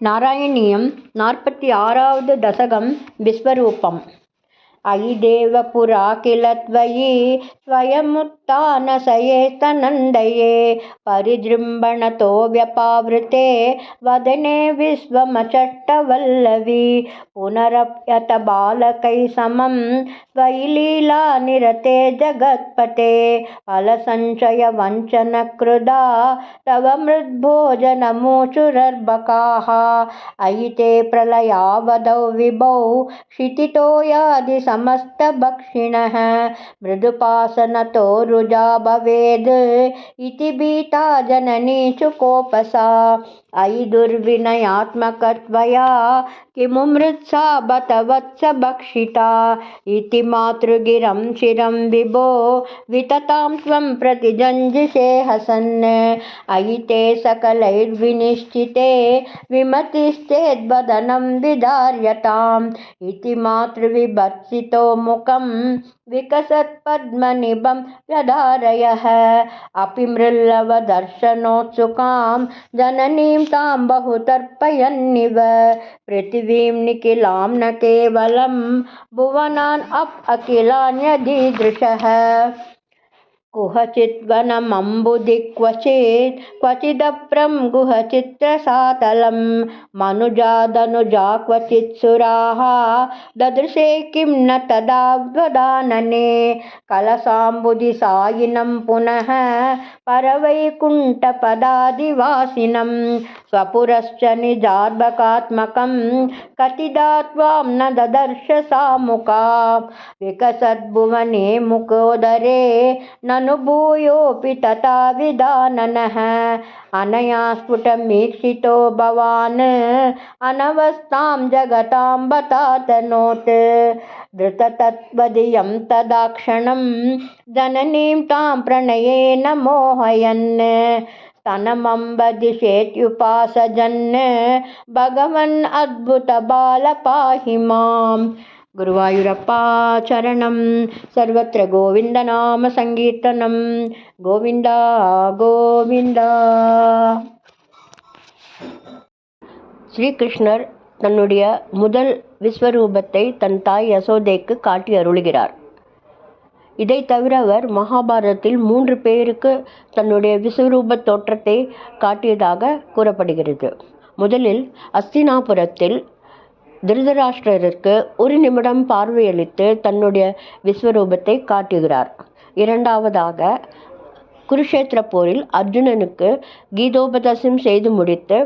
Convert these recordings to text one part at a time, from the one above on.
நாராயணியம் நாற்பத்தி ஆறாவது தசகம் விஸ்வரூபம். అయి దేవపురాకిల త్వయి స్వయముత్న సయేస్తనందయే పరిజృంభణతో వ్యపావృతే వదనే విశ్వమచట్టవల్లవి. పునరప్యత బాలకై సమం త్వయి లీలా నిరతే జగత్పతే. ఫల సంచయ వంచన కృదా తవ మృద్భోజనమూచురర్భకాः అయి ప్రళయావదౌ విభౌ క్షితితో యాది समस्तभक्षिणः। मृदुपासनतो रुजा भवेद्। इति भीता जननी चुकोपसा अयि दुर्विनयात्मकत्वया किमु मृत्सा बत वत्स भक्षिता इति मातृगिरं चिरं विभो विततां त्वं प्रतिजञ्जिषे हसन् अयि ते सकलैर्विनिश्चिते विमतिश्चेद्वदनं विदार्यताम् इति मातृविभर्सितो मुखं विकसत्पद्मनिभं व्यधारयः अपि मृल्लवदर्शनोत्सुकां जननीं तां बहु तर्पयन्निव पृथिवीं निखिलां न केवलं भुवनान् अप् अखिलान्यदीदृशः కుహచిద్వనమంబుది క్వచిత్ క్వచిదప్రం గుహచిత్రసాతలం మనుజాదనుజా క్వచిత్సురాः దదృశే కిం న తదావదాననే కలసాంబుది సాయినం పునః పరవైకుంఠపదాదివాసినం. స్వపురశ్చ నిజార్భకాత్మకం కతిదా త్వాం న దదర్శ సాముఖా. వికసద్భువనే ముఖోదరే నను नुभूयोऽपि तथा विदाननः अनया स्फुटमीक्षितो भवान्। अनवस्थां जगतां बतातनोत् तनोत् तदाक्षणं जननीं तां प्रणयेन मोहयन्। स्तनमम्बदिषेत्युपासजन् भगवन् अद्भुतबालपाहि माम्। गुरुवायुरप्पा चरणं सर्वत्र गोविन्दनामसङ्कीर्तनं गोविन्द गोविन्द ஸ்ரீகிருஷ்ணர் தன்னுடைய முதல் விஸ்வரூபத்தை தன் தாய் யசோதைக்கு காட்டி அருளுகிறார் இதை தவிர அவர் மகாபாரதத்தில் மூன்று பேருக்கு தன்னுடைய விஸ்வரூப தோற்றத்தை காட்டியதாக கூறப்படுகிறது முதலில் அஸ்தினாபுரத்தில் திருதராஷ்டிரருக்கு ஒரு நிமிடம் பார்வையளித்து தன்னுடைய விஸ்வரூபத்தை காட்டுகிறார். இரண்டாவதாக குருஷேத்திர போரில் அர்ஜுனனுக்கு கீதோபதேசம் செய்து முடித்து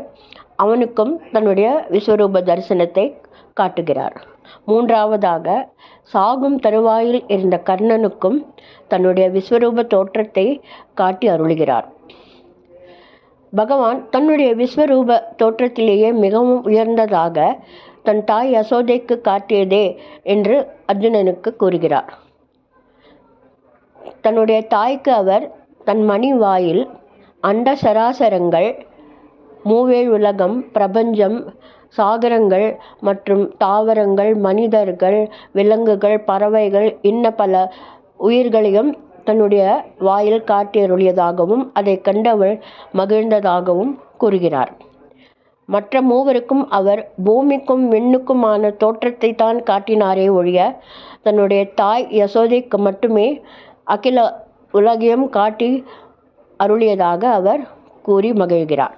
அவனுக்கும் தன்னுடைய விஸ்வரூப தரிசனத்தை காட்டுகிறார். மூன்றாவதாக சாகும் தருவாயில் இருந்த கர்ணனுக்கும் தன்னுடைய விஸ்வரூப தோற்றத்தை காட்டி அருளுகிறார். பகவான் தன்னுடைய விஸ்வரூப தோற்றத்திலேயே மிகவும் உயர்ந்ததாக தன் தாய் யசோதைக்கு காட்டியதே என்று அர்ஜுனனுக்கு கூறுகிறார். தன்னுடைய தாய்க்கு அவர் தன் மணி வாயில் அண்ட சராசரங்கள் மூவேழ் உலகம் பிரபஞ்சம் சாகரங்கள் மற்றும் தாவரங்கள் மனிதர்கள் விலங்குகள் பறவைகள் இன்ன பல உயிர்களையும் தன்னுடைய வாயில் காட்டியருளியதாகவும் அதை கண்டவள் மகிழ்ந்ததாகவும் கூறுகிறார். மற்ற மூவருக்கும் அவர் பூமிக்கும் விண்ணுக்குமான தோற்றத்தை தான் காட்டினாரே ஒழிய தன்னுடைய தாய் யசோதைக்கு மட்டுமே அகில உலகையும் காட்டி அருளியதாக அவர் கூறி மகிழ்கிறார்.